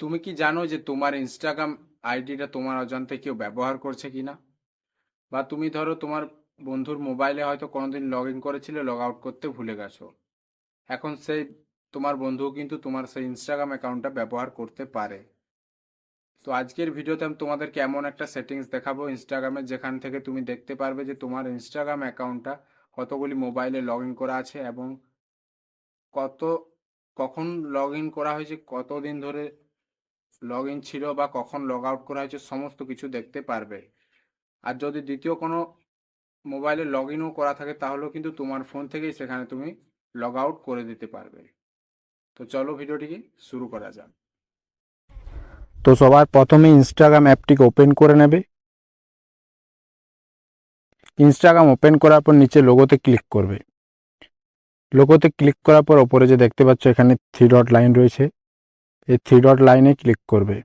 তুমি কি জানো যে তোমার ইনস্টাগ্রাম আইডিটা তোমার অজান্তে কেউ ব্যবহার করছে কি না বা তুমি ধরো তোমার বন্ধুর মোবাইলে হয়তো কোনোদিন লগ ইন করেছিলে লগ আউট করতে ভুলে গেছো। এখন সেই তোমার বন্ধুও কিন্তু তোমার সেই ইনস্টাগ্রাম অ্যাকাউন্টটা ব্যবহার করতে পারে। তো আজকের ভিডিওতে আমি তোমাদেরকে এমন একটা সেটিংস দেখাবো ইনস্টাগ্রামে যেখান থেকে তুমি দেখতে পারবে যে তোমার ইনস্টাগ্রাম অ্যাকাউন্টটা কতগুলি মোবাইলে লগ ইন করা আছে এবং কত, কখন লগ ইন করা হয়েছে, কতদিন ধরে লগ ইন ছিল বা কখন লগ আউট করা হয়েছে, সমস্ত কিছু দেখতে পারবে। আর যদি দ্বিতীয় কোনো মোবাইলে লগ ইনও করা থাকে, তাহলেও কিন্তু তোমার ফোন থেকেই সেখানে তুমি লগ আউট করে দিতে পারবে। তো চলো ভিডিওটিকে শুরু করা যাক। তো সবার প্রথমে ইনস্টাগ্রাম অ্যাপটিকে ওপেন করে নেবে। ইনস্টাগ্রাম ওপেন করার পর নিচে লোগোতে ক্লিক করবে। লোগোতে ক্লিক করার পর ওপরে যে দেখতে পাচ্ছ, এখানে থ্রি ডট লাইন রয়েছে। এই থ্রি ডট লাইনে ক্লিক করবে।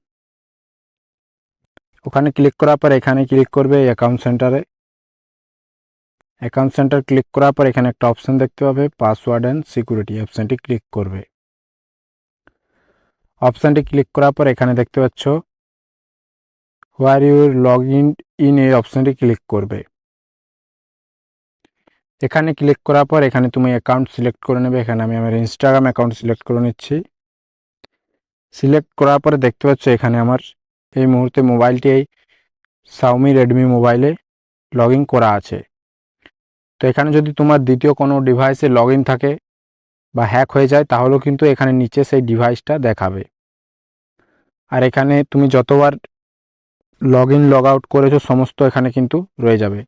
ওখানে ক্লিক করার পর এখানে ক্লিক করবে অ্যাকাউন্ট সেন্টারে অ্যাকাউন্ট সেন্টার ক্লিক করার পর এখানে একটা অপশান দেখতে পাবে পাসওয়ার্ড অ্যান্ড সিকিউরিটি অপশানটি ক্লিক করবে। অপশানটি ক্লিক করার পর এখানে দেখতে পাচ্ছ where your log in in এই অপশানটি ক্লিক করবে। এখানে ক্লিক করার পর এখানে তুমি অ্যাকাউন্ট সিলেক্ট করে নেবে। এখানে আমি আমার ইনস্টাগ্রাম অ্যাকাউন্ট সিলেক্ট করে নিচ্ছি। সিলেক্ট করার পরে দেখতে পাচ্ছ এখানে আমার এই মুহূর্তে মোবাইলটি এই সাউমি রেডমি মোবাইলে লগ করা আছে। তো এখানে যদি তোমার দ্বিতীয় কোনো ডিভাইসে লগ থাকে বা হ্যাক হয়ে যায়, তাহলেও কিন্তু এখানে নিচে সেই ডিভাইসটা দেখাবে। আর এখানে তুমি যতবার লগ ইন লগ আউট করেছ, সমস্ত এখানে কিন্তু রয়ে যাবে।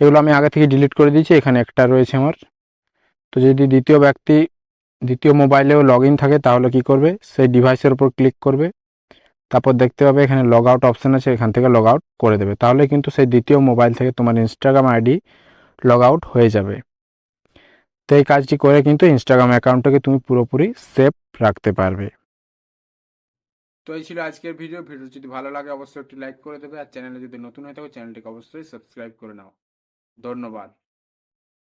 এগুলো আমি আগে থেকে ডিলিট করে দিয়েছি, এখানে একটা রয়েছে আমার। তো যদি দ্বিতীয় ব্যক্তি দ্বিতীয় মোবাইলেও লগ থাকে, তাহলে কি করবে? সেই ডিভাইসের উপর ক্লিক করবে। তারপর দেখতে পাবে এখানে লগ আউট অপশান আছে, এখান থেকে লগ আউট করে দেবে। তাহলে কিন্তু সেই দ্বিতীয় মোবাইল থেকে তোমার ইনস্টাগ্রাম আইডি লগ আউট হয়ে যাবে। তো এই কাজটি করে কিন্তু ইনস্টাগ্রাম অ্যাকাউন্টটাকে তুমি পুরোপুরি সেফ রাখতে পারবে। তো এই ছিল আজকের ভিডিও ভিডিও যদি ভালো লাগে, অবশ্যই একটি লাইক করে দেবে। আর চ্যানেলে যদি নতুন হয়ে থাকো চ্যানেলটিকে অবশ্যই সাবস্ক্রাইব করে নাও। ধন্যবাদ।